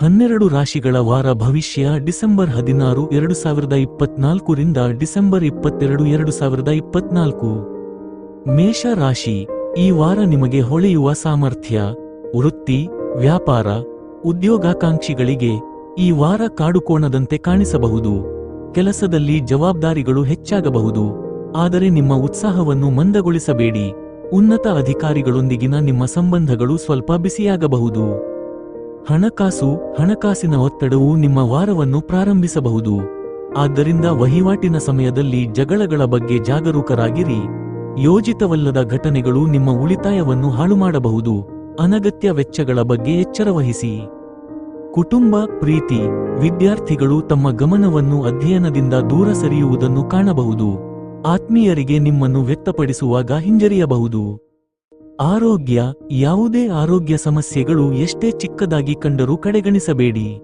ಹನ್ನೆರಡು ರಾಶಿಗಳ ವಾರ ಭವಿಷ್ಯ ಡಿಸೆಂಬರ್ ಹದಿನಾರು, ಎರಡು ಸಾವಿರದ ಇಪ್ಪತ್ನಾಲ್ಕರಿಂದ ಡಿಸೆಂಬರ್ ಇಪ್ಪತ್ತೆರಡು, ಎರಡು ಸಾವಿರದ ಇಪ್ಪತ್ನಾಲ್ಕು. ಮೇಷ ರಾಶಿ, ಈ ವಾರ ನಿಮಗೆ ಹೊಳೆಯುವ ಸಾಮರ್ಥ್ಯ, ವೃತ್ತಿ, ವ್ಯಾಪಾರ, ಉದ್ಯೋಗಾಕಾಂಕ್ಷಿಗಳಿಗೆ ಈ ವಾರ ಕಾಡುಕೋಣದಂತೆ ಕಾಣಿಸಬಹುದು. ಕೆಲಸದಲ್ಲಿ ಜವಾಬ್ದಾರಿಗಳು ಹೆಚ್ಚಾಗಬಹುದು. ಆದರೆ ನಿಮ್ಮ ಉತ್ಸಾಹವನ್ನು ಮಂದಗೊಳಿಸಬೇಡಿ. ಉನ್ನತ ಅಧಿಕಾರಿಗಳೊಂದಿಗಿನ ನಿಮ್ಮ ಸಂಬಂಧಗಳು ಸ್ವಲ್ಪ ಬಿಸಿಯಾಗಬಹುದು. ಹಣಕಾಸು, ಹಣಕಾಸಿನ ಒತ್ತಡವು ನಿಮ್ಮ ವಾರವನ್ನು ಪ್ರಾರಂಭಿಸಬಹುದು. ಆದ್ದರಿಂದ ವಹಿವಾಟಿನ ಸಮಯದಲ್ಲಿ ಜಗಳಗಳ ಬಗ್ಗೆ ಜಾಗರೂಕರಾಗಿರಿ. ಯೋಜಿತವಲ್ಲದ ಘಟನೆಗಳು ನಿಮ್ಮ ಉಳಿತಾಯವನ್ನು ಹಾಳುಮಾಡಬಹುದು. ಅನಗತ್ಯ ವೆಚ್ಚಗಳ ಬಗ್ಗೆ ಎಚ್ಚರವಹಿಸಿ ಕುಟುಂಬ, ಪ್ರೀತಿ, ವಿದ್ಯಾರ್ಥಿಗಳು ತಮ್ಮ ಗಮನವನ್ನು ಅಧ್ಯಯನದಿಂದ ದೂರ ಸರಿಯುವುದನ್ನು ಕಾಣಬಹುದು. ಆತ್ಮೀಯರಿಗೆ ನಿಮ್ಮನ್ನು ವ್ಯಕ್ತಪಡಿಸುವಾಗ ಹಿಂಜರಿಯಬಹುದು. ಆರೋಗ್ಯ, ಯಾವುದೇ ಆರೋಗ್ಯ ಸಮಸ್ಯೆಗಳು ಎಷ್ಟೇ ಚಿಕ್ಕದಾಗಿ ಕಂಡರೂ ಕಡೆಗಣಿಸಬೇಡಿ.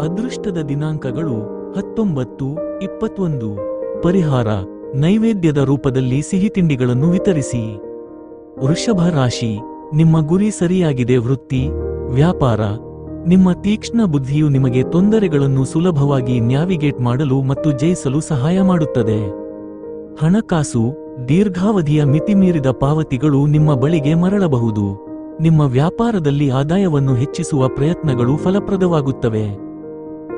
ಅದೃಷ್ಟದ ದಿನಾಂಕಗಳು ಹತ್ತೊಂಬತ್ತು, ಇಪ್ಪತ್ತೊಂದು. ಪರಿಹಾರ, ನೈವೇದ್ಯದ ರೂಪದಲ್ಲಿ ಸಿಹಿ ತಿಂಡಿಗಳನ್ನು ವಿತರಿಸಿ. ವೃಷಭ ರಾಶಿ, ನಿಮ್ಮ ಗುರಿ ಸರಿಯಾಗಿದೆ ವೃತ್ತಿ, ವ್ಯಾಪಾರ. ನಿಮ್ಮ ತೀಕ್ಷ್ಣ ಬುದ್ಧಿಯು ನಿಮಗೆ ತೊಂದರೆಗಳನ್ನು ಸುಲಭವಾಗಿ ನ್ಯಾವಿಗೇಟ್ ಮಾಡಲು ಮತ್ತು ಜಯಿಸಲು ಸಹಾಯ ಮಾಡುತ್ತದೆ. ಹಣಕಾಸು ದೀರ್ಘಾವಧಿಯ ಮಿತಿಮೀರಿದ ಪಾವತಿಗಳು ನಿಮ್ಮ ಬಳಿಗೆ ಮರಳಬಹುದು. ನಿಮ್ಮ ವ್ಯಾಪಾರದಲ್ಲಿ ಆದಾಯವನ್ನು ಹೆಚ್ಚಿಸುವ ಪ್ರಯತ್ನಗಳು ಫಲಪ್ರದವಾಗುತ್ತವೆ.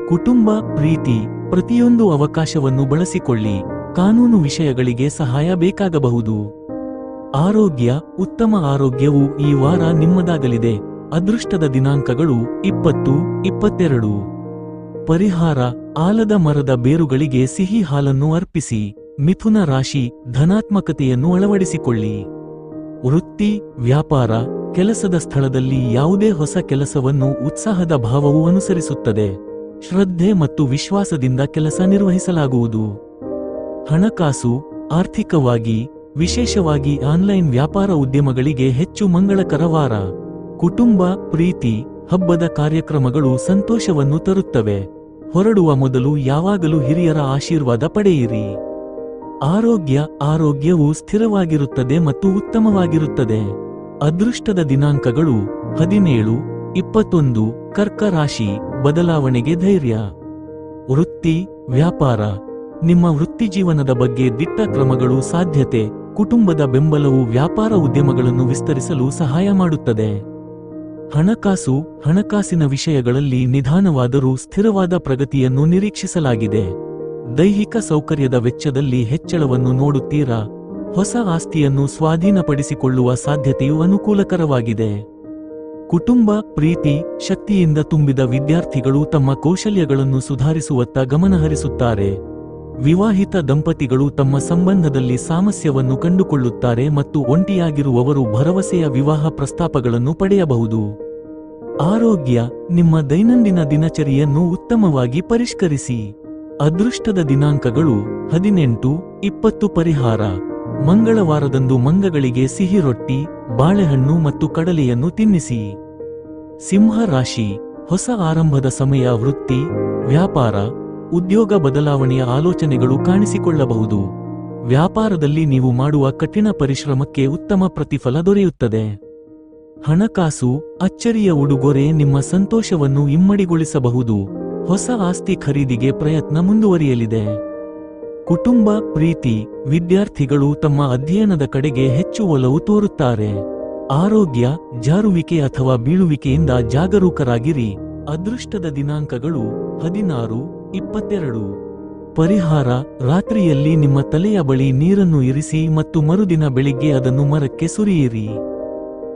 ಕುಟುಂಬ, ಪ್ರೀತಿ, ಪ್ರತಿಯೊಂದು ಅವಕಾಶವನ್ನು ಬಳಸಿಕೊಳ್ಳಿ. ಕಾನೂನು ವಿಷಯಗಳಿಗೆ ಸಹಾಯ ಬೇಕಾಗಬಹುದು. ಆರೋಗ್ಯ, ಉತ್ತಮ ಆರೋಗ್ಯವು ಈ ವಾರ ನಿಮ್ಮದಾಗಲಿದೆ. ಅದೃಷ್ಟದ ದಿನಾಂಕಗಳು ಇಪ್ಪತ್ತು, ಇಪ್ಪತ್ತೆರಡು. ಪರಿಹಾರ, ಆಲದ ಮರದ ಬೇರುಗಳಿಗೆ ಸಿಹಿ ಹಾಲನ್ನು ಅರ್ಪಿಸಿ. ಮಿಥುನ ರಾಶಿ ಧನಾತ್ಮಕತೆಯನ್ನು ಅಳವಡಿಸಿಕೊಳ್ಳಿ. ವೃತ್ತಿ, ವ್ಯಾಪಾರ, ಕೆಲಸದ ಸ್ಥಳದಲ್ಲಿ ಯಾವುದೇ ಹೊಸ ಕೆಲಸವನ್ನು ಉತ್ಸಾಹದ ಭಾವವು ಅನುಸರಿಸುತ್ತದೆ. ಶ್ರದ್ಧೆ ಮತ್ತು ವಿಶ್ವಾಸದಿಂದ ಕೆಲಸ ನಿರ್ವಹಿಸಲಾಗುವುದು. ಹಣಕಾಸು, ಆರ್ಥಿಕವಾಗಿ, ವಿಶೇಷವಾಗಿ ಆನ್ಲೈನ್ ವ್ಯಾಪಾರ ಉದ್ಯಮಗಳಿಗೆ ಹೆಚ್ಚು ಮಂಗಳಕರ ವಾರ. ಕುಟುಂಬ, ಪ್ರೀತಿ, ಹಬ್ಬದ ಕಾರ್ಯಕ್ರಮಗಳು ಸಂತೋಷವನ್ನು ತರುತ್ತವೆ. ಹೊರಡುವ ಮೊದಲು ಯಾವಾಗಲೂ ಹಿರಿಯರ ಆಶೀರ್ವಾದ ಪಡೆಯಿರಿ. ಆರೋಗ್ಯ ಆರೋಗ್ಯವು ಸ್ಥಿರವಾಗಿರುತ್ತದೆ ಮತ್ತು ಉತ್ತಮವಾಗಿರುತ್ತದೆ. ಅದೃಷ್ಟದ ದಿನಾಂಕಗಳು ಹದಿನೇಳು, ಇಪ್ಪತ್ತೊಂದು ಕರ್ಕ ರಾಶಿ ಬದಲಾವಣೆಗೆ ಧೈರ್ಯ. ವೃತ್ತಿ, ವ್ಯಾಪಾರ. ನಿಮ್ಮ ವೃತ್ತಿಜೀವನದ ಬಗ್ಗೆ ದಿಟ್ಟ ಕ್ರಮಗಳು, ಸಾಧ್ಯತೆ, ಕುಟುಂಬದ ಬೆಂಬಲವು ವ್ಯಾಪಾರ ಉದ್ಯಮಗಳನ್ನು ವಿಸ್ತರಿಸಲು ಸಹಾಯ ಮಾಡುತ್ತದೆ. ಹಣಕಾಸು, ಹಣಕಾಸಿನ ವಿಷಯಗಳಲ್ಲಿ ನಿಧಾನವಾದರೂ ಸ್ಥಿರವಾದ ಪ್ರಗತಿಯನ್ನು ನಿರೀಕ್ಷಿಸಲಾಗಿದೆ. ದೈಹಿಕ ಸೌಕರ್ಯದ ವೆಚ್ಚದಲ್ಲಿ ಹೆಚ್ಚಳವನ್ನು ನೋಡುತ್ತೀರಾ? ಹೊಸ ಆಸ್ತಿಯನ್ನು ಸ್ವಾಧೀನಪಡಿಸಿಕೊಳ್ಳುವ ಸಾಧ್ಯತೆಯು ಅನುಕೂಲಕರವಾಗಿದೆ. ಕುಟುಂಬ, ಪ್ರೀತಿ, ಶಕ್ತಿಯಿಂದ ತುಂಬಿದ ವಿದ್ಯಾರ್ಥಿಗಳು ತಮ್ಮ ಕೌಶಲ್ಯಗಳನ್ನು ಸುಧಾರಿಸುವತ್ತ ಗಮನಹರಿಸುತ್ತಾರೆ. ವಿವಾಹಿತ ದಂಪತಿಗಳು ತಮ್ಮ ಸಂಬಂಧದಲ್ಲಿ ಸಾಮಸ್ಯವನ್ನು ಕಂಡುಕೊಳ್ಳುತ್ತಾರೆ ಮತ್ತು ಒಂಟಿಯಾಗಿರುವವರು ಭರವಸೆಯ ವಿವಾಹ ಪ್ರಸ್ತಾಪಗಳನ್ನು ಪಡೆಯಬಹುದು. ಆರೋಗ್ಯ, ನಿಮ್ಮ ದೈನಂದಿನ ದಿನಚರಿಯನ್ನು ಉತ್ತಮವಾಗಿ ಪರಿಷ್ಕರಿಸಿ. ಅದೃಷ್ಟದ ದಿನಾಂಕಗಳು ಹದಿನೆಂಟು, ಇಪ್ಪತ್ತು ಪರಿಹಾರ. ಮಂಗಳವಾರದಂದು ಮಂಗಗಳಿಗೆ ಸಿಹಿ ರೊಟ್ಟಿ, ಬಾಳೆಹಣ್ಣು ಮತ್ತು ಕಡಲೆಯನ್ನು ತಿನ್ನಿಸಿ. ಸಿಂಹ ರಾಶಿ, ಹೊಸ ಆರಂಭದ ಸಮಯ ವೃತ್ತಿ, ವ್ಯಾಪಾರ, ಉದ್ಯೋಗ ಬದಲಾವಣೆಯ ಆಲೋಚನೆಗಳು ಕಾಣಿಸಿಕೊಳ್ಳಬಹುದು. ವ್ಯಾಪಾರದಲ್ಲಿ ನೀವು ಮಾಡುವ ಕಠಿಣ ಪರಿಶ್ರಮಕ್ಕೆ ಉತ್ತಮ ಪ್ರತಿಫಲ ದೊರೆಯುತ್ತದೆ. ಹಣಕಾಸು, ಅಚ್ಚರಿಯ ಉಡುಗೊರೆ ನಿಮ್ಮ ಸಂತೋಷವನ್ನು ಇಮ್ಮಡಿಗೊಳಿಸಬಹುದು. ಹೊಸ ಆಸ್ತಿ ಖರೀದಿಗೆ ಪ್ರಯತ್ನ ಮುಂದುವರಿಯಲಿದೆ. ಕುಟುಂಬ, ಪ್ರೀತಿ, ವಿದ್ಯಾರ್ಥಿಗಳು ತಮ್ಮ ಅಧ್ಯಯನದ ಕಡೆಗೆ ಹೆಚ್ಚು ಒಲವು ತೋರುತ್ತಾರೆ. ಆರೋಗ್ಯ, ಜಾರುವಿಕೆ ಅಥವಾ ಬೀಳುವಿಕೆಯಿಂದ ಜಾಗರೂಕರಾಗಿರಿ. ಅದೃಷ್ಟದ ದಿನಾಂಕಗಳು ಹದಿನಾರು, ಇಪ್ಪತ್ತೆರಡು. ಪರಿಹಾರ, ರಾತ್ರಿಯಲ್ಲಿ ನಿಮ್ಮ ತಲೆಯ ಬಳಿ ನೀರನ್ನು ಇರಿಸಿ ಮತ್ತು ಮರುದಿನ ಬೆಳಿಗ್ಗೆ ಅದನ್ನು ಮರಕ್ಕೆ ಸುರಿಯಿರಿ.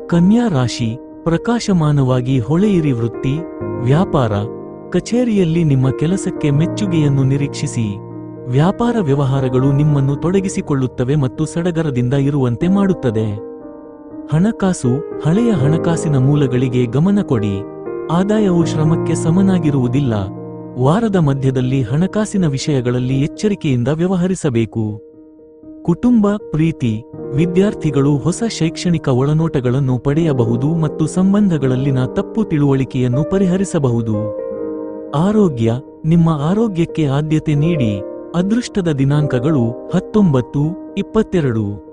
ಕನ್ಯಾ ರಾಶಿ, ಪ್ರಕಾಶಮಾನವಾಗಿ ಹೊಳೆಯಿರಿ ವೃತ್ತಿ, ವ್ಯಾಪಾರ ಕಚೇರಿಯಲ್ಲಿ ನಿಮ್ಮ ಕೆಲಸಕ್ಕೆ ಮೆಚ್ಚುಗೆಯನ್ನು ನಿರೀಕ್ಷಿಸಿ. ವ್ಯಾಪಾರ ವ್ಯವಹಾರಗಳು ನಿಮ್ಮನ್ನು ತೊಡಗಿಸಿಕೊಳ್ಳುತ್ತವೆ ಮತ್ತು ಸಡಗರದಿಂದ ಇರುವಂತೆ ಮಾಡುತ್ತದೆ. ಹಣಕಾಸು, ಹಳೆಯ ಹಣಕಾಸಿನ ಮೂಲಗಳಿಗೆ ಗಮನ ಕೊಡಿ. ಆದಾಯವು ಶ್ರಮಕ್ಕೆ ಸಮನಾಗಿರುವುದಿಲ್ಲ. ವಾರದ ಮಧ್ಯದಲ್ಲಿ ಹಣಕಾಸಿನ ವಿಷಯಗಳಲ್ಲಿ ಎಚ್ಚರಿಕೆಯಿಂದ ವ್ಯವಹರಿಸಬೇಕು. ಕುಟುಂಬ, ಪ್ರೀತಿ, ವಿದ್ಯಾರ್ಥಿಗಳು ಹೊಸ ಶೈಕ್ಷಣಿಕ ಒಳನೋಟಗಳನ್ನು ಪಡೆಯಬಹುದು ಮತ್ತು ಸಂಬಂಧಗಳಲ್ಲಿನ ತಪ್ಪು ತಿಳುವಳಿಕೆಯನ್ನು ಪರಿಹರಿಸಬಹುದು. ಆರೋಗ್ಯ, ನಿಮ್ಮ ಆರೋಗ್ಯಕ್ಕೆ ಆದ್ಯತೆ ನೀಡಿ ಅದೃಷ್ಟದ ದಿನಾಂಕಗಳು ಹತ್ತೊಂಬತ್ತು, ಇಪ್ಪತ್ತೆರಡು.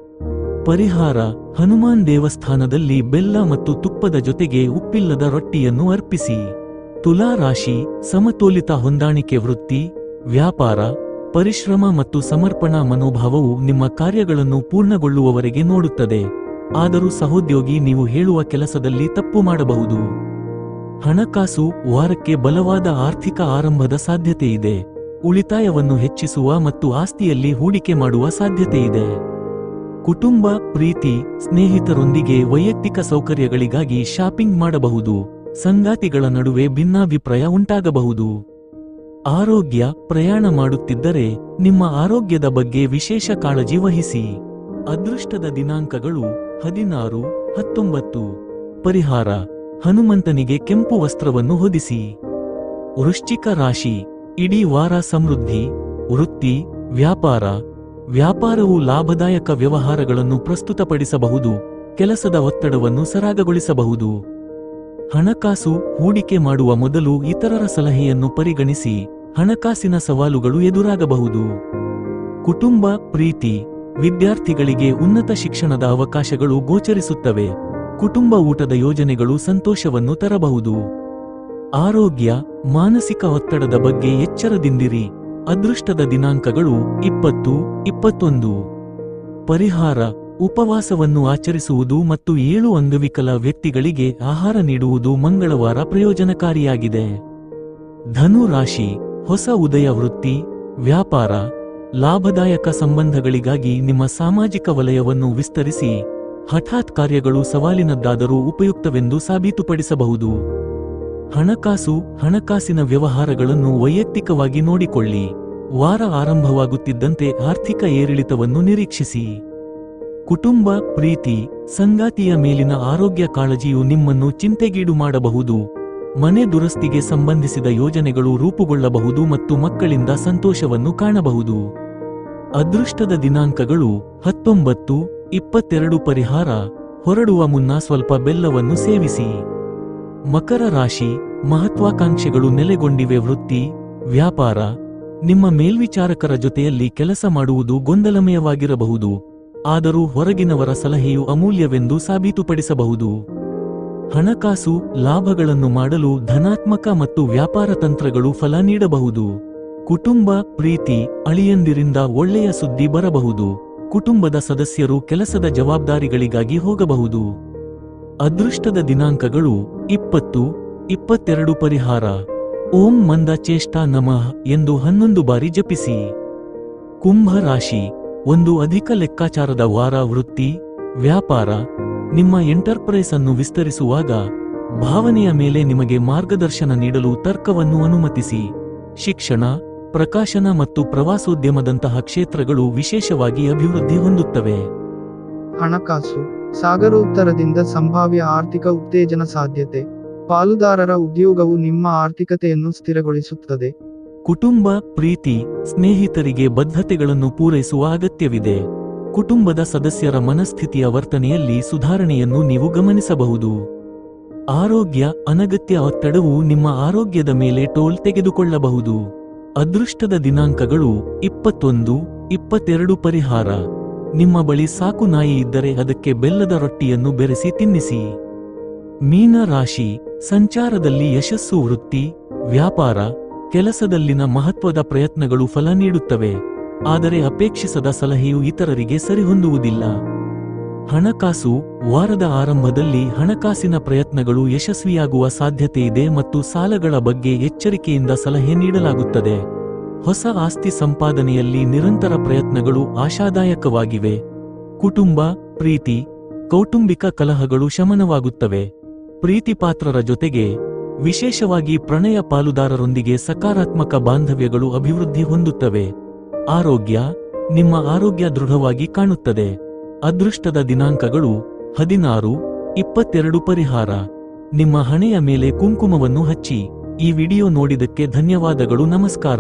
ಪರಿಹಾರ, ಹನುಮಾನ್ ದೇವಸ್ಥಾನದಲ್ಲಿ ಬೆಲ್ಲ ಮತ್ತು ತುಪ್ಪದ ಜೊತೆಗೆ ಉಪ್ಪಿಲ್ಲದ ರೊಟ್ಟಿಯನ್ನು ಅರ್ಪಿಸಿ. ತುಲಾ ರಾಶಿ, ಸಮತೋಲಿತ ಹೊಂದಾಣಿಕೆ ವೃತ್ತಿ, ವ್ಯಾಪಾರ, ಪರಿಶ್ರಮ ಮತ್ತು ಸಮರ್ಪಣಾ ಮನೋಭಾವವು ನಿಮ್ಮ ಕಾರ್ಯಗಳನ್ನು ಪೂರ್ಣಗೊಳ್ಳುವವರೆಗೆ ನೋಡುತ್ತದೆ. ಆದರೂ ಸಹೋದ್ಯೋಗಿ, ನೀವು ಹೇಳುವ ಕೆಲಸದಲ್ಲಿ ತಪ್ಪು ಮಾಡಬಹುದು. ಹಣಕಾಸು ವಾರಕ್ಕೆ ಬಲವಾದ ಆರ್ಥಿಕ ಆರಂಭದ ಸಾಧ್ಯತೆಯಿದೆ. ಉಳಿತಾಯವನ್ನು ಹೆಚ್ಚಿಸುವ ಮತ್ತು ಆಸ್ತಿಯಲ್ಲಿ ಹೂಡಿಕೆ ಮಾಡುವ ಸಾಧ್ಯತೆಯಿದೆ. ಕುಟುಂಬ, ಪ್ರೀತಿ, ಸ್ನೇಹಿತರೊಂದಿಗೆ ವೈಯಕ್ತಿಕ ಸೌಕರ್ಯಗಳಿಗಾಗಿ ಶಾಪಿಂಗ್ ಮಾಡಬಹುದು. ಸಂಗಾತಿಗಳ ನಡುವೆ ಭಿನ್ನಾಭಿಪ್ರಾಯ ಉಂಟಾಗಬಹುದು. ಆರೋಗ್ಯ, ಪ್ರಯಾಣ ಮಾಡುತ್ತಿದ್ದರೆ ನಿಮ್ಮ ಆರೋಗ್ಯದ ಬಗ್ಗೆ ವಿಶೇಷ ಕಾಳಜಿ ವಹಿಸಿ. ಅದೃಷ್ಟದ ದಿನಾಂಕಗಳು ಹದಿನಾರು, ಹತ್ತೊಂಬತ್ತು. ಪರಿಹಾರ. ಹನುಮಂತನಿಗೆ ಕೆಂಪು ವಸ್ತ್ರವನ್ನು ಹೊದಿಸಿ. ವೃಶ್ಚಿಕ ರಾಶಿ, ಇಡೀ ವಾರ ಸಮೃದ್ಧಿ, ವೃತ್ತಿ, ವ್ಯಾಪಾರ, ವ್ಯಾಪಾರವು ಲಾಭದಾಯಕ ವ್ಯವಹಾರಗಳನ್ನು ಪ್ರಸ್ತುತಪಡಿಸಬಹುದು, ಕೆಲಸದ ಒತ್ತಡವನ್ನು ಸರಾಗಗೊಳಿಸಬಹುದು. ಹಣಕಾಸು, ಹೂಡಿಕೆ ಮಾಡುವ ಮೊದಲು ಇತರರ ಸಲಹೆಯನ್ನು ಪರಿಗಣಿಸಿ, ಹಣಕಾಸಿನ ಸವಾಲುಗಳು ಎದುರಾಗಬಹುದು. ಕುಟುಂಬ, ಪ್ರೀತಿ, ವಿದ್ಯಾರ್ಥಿಗಳಿಗೆ ಉನ್ನತ ಶಿಕ್ಷಣದ ಅವಕಾಶಗಳು ಗೋಚರಿಸುತ್ತವೆ. ಕುಟುಂಬ ಊಟದ ಯೋಜನೆಗಳು ಸಂತೋಷವನ್ನು ತರಬಹುದು. ಆರೋಗ್ಯ, ಮಾನಸಿಕ ಒತ್ತಡದ ಬಗ್ಗೆ ಎಚ್ಚರದಿಂದಿರಿ. ಅದೃಷ್ಟದ ದಿನಾಂಕಗಳು ಇಪ್ಪತ್ತು, ಇಪ್ಪತ್ತೊಂದು. ಪರಿಹಾರ, ಉಪವಾಸವನ್ನು ಆಚರಿಸುವುದು ಮತ್ತು ಏಳು ಅಂಗವಿಕಲ ವ್ಯಕ್ತಿಗಳಿಗೆ ಆಹಾರ ನೀಡುವುದು ಮಂಗಳವಾರ ಪ್ರಯೋಜನಕಾರಿಯಾಗಿದೆ. ಧನು ರಾಶಿ, ಹೊಸ ಉದಯ ವೃತ್ತಿ, ವ್ಯಾಪಾರ, ಲಾಭದಾಯಕ ಸಂಬಂಧಗಳಿಗಾಗಿ ನಿಮ್ಮ ಸಾಮಾಜಿಕ ವಲಯವನ್ನು ವಿಸ್ತರಿಸಿ. ಹಠಾತ್ ಕಾರ್ಯಗಳು ಸವಾಲಿನದ್ದಾದರೂ ಉಪಯುಕ್ತವೆಂದು ಸಾಬೀತುಪಡಿಸಬಹುದು. ಹಣಕಾಸು, ಹಣಕಾಸಿನ ವ್ಯವಹಾರಗಳನ್ನು ವೈಯಕ್ತಿಕವಾಗಿ ನೋಡಿಕೊಳ್ಳಿ. ವಾರ ಆರಂಭವಾಗುತ್ತಿದ್ದಂತೆ ಆರ್ಥಿಕ ಏರಿಳಿತವನ್ನು ನಿರೀಕ್ಷಿಸಿ. ಕುಟುಂಬ, ಪ್ರೀತಿ, ಸಂಗಾತಿಯ ಮೇಲಿನ ಆರೋಗ್ಯ ಕಾಳಜಿಯು ನಿಮ್ಮನ್ನು ಚಿಂತೆಗೀಡು ಮಾಡಬಹುದು. ಮನೆ ದುರಸ್ತಿಗೆ ಸಂಬಂಧಿಸಿದ ಯೋಜನೆಗಳು ರೂಪುಗೊಳ್ಳಬಹುದು ಮತ್ತು ಮಕ್ಕಳಿಂದ ಸಂತೋಷವನ್ನು ಕಾಣಬಹುದು. ಅದೃಷ್ಟದ ದಿನಾಂಕಗಳು ಹತ್ತೊಂಬತ್ತು ಇಪ್ಪತ್ತೆರಡು ಪರಿಹಾರ ಹೊರಡುವ ಮುನ್ನ ಸ್ವಲ್ಪ ಬೆಲ್ಲವನ್ನು ಸೇವಿಸಿ. ಮಕರ ರಾಶಿ ಮಹತ್ವಾಕಾಂಕ್ಷೆಗಳು ನೆಲೆಗೊಂಡಿವೆ ವೃತ್ತಿ, ವ್ಯಾಪಾರ. ನಿಮ್ಮ ಮೇಲ್ವಿಚಾರಕರ ಜೊತೆಯಲ್ಲಿ ಕೆಲಸ ಮಾಡುವುದು ಗೊಂದಲಮಯವಾಗಿರಬಹುದು. ಆದರೂ ಹೊರಗಿನವರ ಸಲಹೆಯು ಅಮೂಲ್ಯವೆಂದು ಸಾಬೀತುಪಡಿಸಬಹುದು. ಹಣಕಾಸು, ಲಾಭಗಳನ್ನು ಮಾಡಲು ಧನಾತ್ಮಕ ಮತ್ತು ವ್ಯಾಪಾರ ತಂತ್ರಗಳು ಫಲ ನೀಡಬಹುದು. ಕುಟುಂಬ, ಪ್ರೀತಿ, ಅಳಿಯಂದಿರಿಂದ ಒಳ್ಳೆಯ ಸುದ್ದಿ ಬರಬಹುದು. ಕುಟುಂಬದ ಸದಸ್ಯರು ಕೆಲಸದ ಜವಾಬ್ದಾರಿಗಳಿಗಾಗಿ ಹೋಗಬಹುದು. ಅದೃಷ್ಟದ ದಿನಾಂಕಗಳು ಇಪ್ಪತ್ತು, ಇಪ್ಪತ್ತೆರಡು ಪರಿಹಾರ. ಓಂ ಮಂದ ಚೇಷ್ಟಾ ನಮಃ ಎಂದು ಹನ್ನೊಂದು ಬಾರಿ ಜಪಿಸಿ. ಕುಂಭ ರಾಶಿ, ಒಂದು ಅಧಿಕ ಲೆಕ್ಕಾಚಾರದ ವಾರ ವೃತ್ತಿ, ವ್ಯಾಪಾರ. ನಿಮ್ಮ ಎಂಟರ್ಪ್ರೈಸ್ ಅನ್ನು ವಿಸ್ತರಿಸುವಾಗ ಭಾವನೆಯ ಮೇಲೆ ನಿಮಗೆ ಮಾರ್ಗದರ್ಶನ ನೀಡಲು ತರ್ಕವನ್ನು ಅನುಮತಿಸಿ. ಶಿಕ್ಷಣ ಪ್ರಕಾಶನ ಮತ್ತು ಪ್ರವಾಸೋದ್ಯಮದಂತಹ ಕ್ಷೇತ್ರಗಳು ವಿಶೇಷವಾಗಿ ಅಭಿವೃದ್ಧಿ ಹೊಂದುತ್ತವೆ. ಹಣಕಾಸು ಸಾಗರೋತ್ತರದಿಂದ ಸಂಭಾವ್ಯ ಆರ್ಥಿಕ ಉತ್ತೇಜನ ಸಾಧ್ಯತೆ ಪಾಲುದಾರರ ಉದ್ಯೋಗವು ನಿಮ್ಮ ಆರ್ಥಿಕತೆಯನ್ನು ಸ್ಥಿರಗೊಳಿಸುತ್ತದೆ. ಕುಟುಂಬ ಪ್ರೀತಿ ಸ್ನೇಹಿತರಿಗೆ ಬದ್ಧತೆಗಳನ್ನು ಪೂರೈಸುವ ಅಗತ್ಯವಿದೆ. ಕುಟುಂಬದ ಸದಸ್ಯರ ಮನಸ್ಥಿತಿಯ ವರ್ತನೆಯಲ್ಲಿ ಸುಧಾರಣೆಯನ್ನು ನೀವು ಗಮನಿಸಬಹುದು. ಆರೋಗ್ಯ ಅನಗತ್ಯ ಒತ್ತಡವು ನಿಮ್ಮ ಆರೋಗ್ಯದ ಮೇಲೆ ಟೋಲ್ ತೆಗೆದುಕೊಳ್ಳಬಹುದು. ಅದೃಷ್ಟದ ದಿನಾಂಕಗಳು ಇಪ್ಪತ್ತೊಂದು, ಇಪ್ಪತ್ತೆರಡು ಪರಿಹಾರ. ನಿಮ್ಮ ಬಳಿ ಸಾಕು ನಾಯಿ ಇದ್ದರೆ ಅದಕ್ಕೆ ಬೆಲ್ಲದ ರೊಟ್ಟಿಯನ್ನು ಬೆರೆಸಿ ತಿನ್ನಿಸಿ. ಮೀನ ರಾಶಿ, ಸಂಚಾರದಲ್ಲಿ ಯಶಸ್ಸು ವೃತ್ತಿ, ವ್ಯಾಪಾರ, ಕೆಲಸದಲ್ಲಿನ ಮಹತ್ವದ ಪ್ರಯತ್ನಗಳು ಫಲ ನೀಡುತ್ತವೆ. ಆದರೆ ಅಪೇಕ್ಷಿಸದ ಸಲಹೆಯು ಇತರರಿಗೆ ಸರಿಹೊಂದುವುದಿಲ್ಲ. ಹಣಕಾಸು, ವಾರದ ಆರಂಭದಲ್ಲಿ ಹಣಕಾಸಿನ ಪ್ರಯತ್ನಗಳು ಯಶಸ್ವಿಯಾಗುವ ಸಾಧ್ಯತೆಯಿದೆ ಮತ್ತು ಸಾಲಗಳ ಬಗ್ಗೆ ಎಚ್ಚರಿಕೆಯಿಂದ ಸಲಹೆ ನೀಡಲಾಗುತ್ತದೆ. ಹೊಸ ಆಸ್ತಿ ಸಂಪಾದನೆಯಲ್ಲಿ ನಿರಂತರ ಪ್ರಯತ್ನಗಳು ಆಶಾದಾಯಕವಾಗಿವೆ. ಕುಟುಂಬ, ಪ್ರೀತಿ, ಕೌಟುಂಬಿಕ ಕಲಹಗಳು ಶಮನವಾಗುತ್ತವೆ. ಪ್ರೀತಿಪಾತ್ರರ ಜೊತೆಗೆ ವಿಶೇಷವಾಗಿ ಪ್ರಣಯ ಪಾಲುದಾರರೊಂದಿಗೆ ಸಕಾರಾತ್ಮಕ ಬಾಂಧವ್ಯಗಳು ಅಭಿವೃದ್ಧಿ ಹೊಂದುತ್ತವೆ. ಆರೋಗ್ಯ, ನಿಮ್ಮ ಆರೋಗ್ಯ ದೃಢವಾಗಿ ಕಾಣುತ್ತದೆ. ಅದೃಷ್ಟದ ದಿನಾಂಕಗಳು ಹದಿನಾರು, ಇಪ್ಪತ್ತೆರಡು ಪರಿಹಾರ. ನಿಮ್ಮ ಹಣೆಯ ಮೇಲೆ ಕುಂಕುಮವನ್ನು ಹಚ್ಚಿ ಈ ವಿಡಿಯೋ ನೋಡಿದಕ್ಕೆ ಧನ್ಯವಾದಗಳು, ನಮಸ್ಕಾರ.